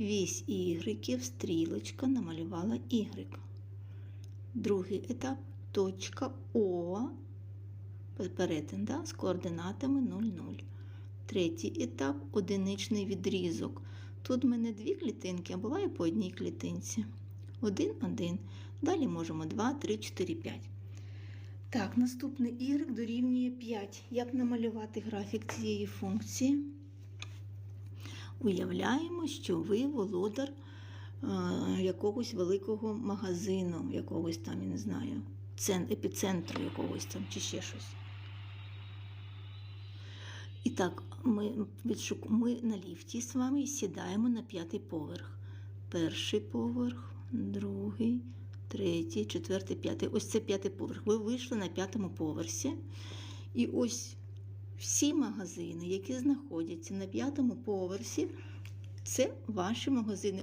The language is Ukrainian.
Вісь ігреків, стрілочка намалювала Y. Другий етап точка О, перетин з координатами 0, 0. Третій етап одиничний відрізок. Тут в мене дві клітинки, а буває по одній клітинці. Один, один. Далі можемо 2, 3, 4, 5. Так, наступний y дорівнює 5. Як намалювати графік цієї функції? Уявляємо, що ви володар е, якогось великого магазину, якогось там, я не знаю, цен, епіцентру якогось там чи ще щось. І так, ми, відшук... ми на ліфті з вами сідаємо на п'ятий поверх. Перший поверх, другий, третій, четвертий, п'ятий. Ось це п'ятий поверх. Ви вийшли на п'ятому поверсі. І ось всі магазини, які знаходяться на п'ятому поверсі, це ваші магазини.